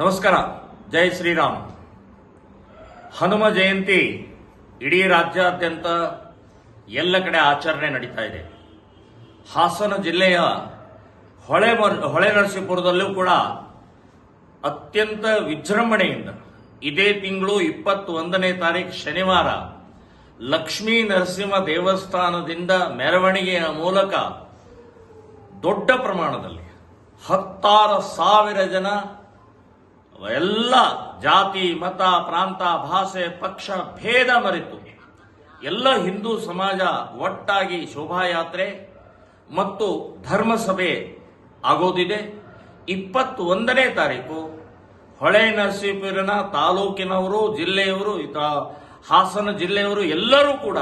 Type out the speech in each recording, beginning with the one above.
ನಮಸ್ಕಾರ. ಜೈ ಶ್ರೀರಾಮ್. ಹನುಮ ಜಯಂತಿ ಇಡೀ ರಾಜ್ಯಾದ್ಯಂತ ಎಲ್ಲ ಕಡೆ ಆಚರಣೆ ನಡೀತಾ ಇದೆ. ಹಾಸನ ಜಿಲ್ಲೆಯ ಹೊಳೆ ಹೊಳೆ ನರಸೀಪುರದಲ್ಲೂ ಕೂಡ ಅತ್ಯಂತ ವಿಜೃಂಭಣೆಯಿಂದ ಇದೇ ತಿಂಗಳು ಇಪ್ಪತ್ತೊಂದನೇ ತಾರೀಕು ಶನಿವಾರ ಲಕ್ಷ್ಮೀ ನರಸಿಂಹ ದೇವಸ್ಥಾನದಿಂದ ಮೆರವಣಿಗೆಯ ಮೂಲಕ ದೊಡ್ಡ ಪ್ರಮಾಣದಲ್ಲಿ ಹತ್ತಾರು ಸಾವಿರ ಜನ ಎಲ್ಲ ಜಾತಿ, ಮತ, ಪ್ರಾಂತ, ಭಾಷೆ, ಪಕ್ಷ, ಭೇದ ಮರೆತು. ಎಲ್ಲ ಹಿಂದೂ ಸಮಾಜ ಒಟ್ಟಾಗಿ ಶೋಭಾಯಾತ್ರೆ ಮತ್ತು ಧರ್ಮಸಭೆ ಆಗೋದಿದೆ. ಇಪ್ಪತ್ತೊಂದನೇ ತಾರೀಕು ಹೊಳೆ ನರಸೀಪುರನ ತಾಲೂಕಿನವರು, ಜಿಲ್ಲೆಯವರು ಹಾಸನ ಜಿಲ್ಲೆಯವರು ಎಲ್ಲರೂ ಕೂಡ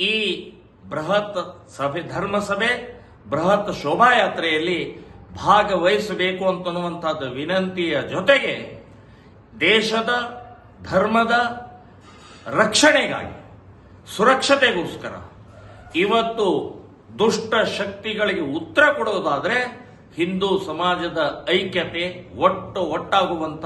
ಈ ಬೃಹತ್ ಸಭೆ, ಧರ್ಮಸಭೆ, ಬೃಹತ್ ಶೋಭಾಯಾತ್ರೆಯಲ್ಲಿ ಭಾಗವಹಿಸಬೇಕು ಅಂತನ್ನುವಂಥದ್ದು ವಿನಂತಿಯ ಜೊತೆಗೆ ದೇಶದ ಧರ್ಮದ ರಕ್ಷಣೆಗಾಗಿ, ಸುರಕ್ಷತೆಗೋಸ್ಕರ ಇವತ್ತು ದುಷ್ಟ ಶಕ್ತಿಗಳಿಗೆ ಉತ್ತರ ಕೊಡೋದಾದರೆ ಹಿಂದೂ ಸಮಾಜದ ಐಕ್ಯತೆ ಒಟ್ಟು ಒಟ್ಟಾಗುವಂಥ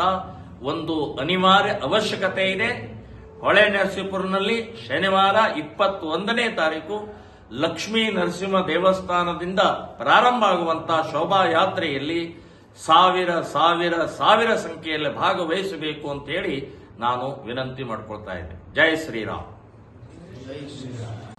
ಒಂದು ಅನಿವಾರ್ಯ ಅವಶ್ಯಕತೆ ಇದೆ. ಹೊಳೆ ನರಸೀಪುರನಲ್ಲಿ ಶನಿವಾರ ಇಪ್ಪತ್ತೊಂದನೇ ತಾರೀಕು ಲಕ್ಷ್ಮೀ ನರಸಿಂಹ ದೇವಸ್ಥಾನದಿಂದ ಪ್ರಾರಂಭ ಆಗುವಂತಹ ಶೋಭಾಯಾತ್ರೆಯಲ್ಲಿ ಸಾವಿರ ಸಾವಿರ ಸಾವಿರ ಸಂಖ್ಯೆಯಲ್ಲಿ ಭಾಗವಹಿಸಬೇಕು ಅಂತ ಹೇಳಿ ನಾನು ವಿನಂತಿ ಮಾಡ್ಕೊಳ್ತಾ ಇದ್ದೆ. ಜೈ ಶ್ರೀರಾಮ್.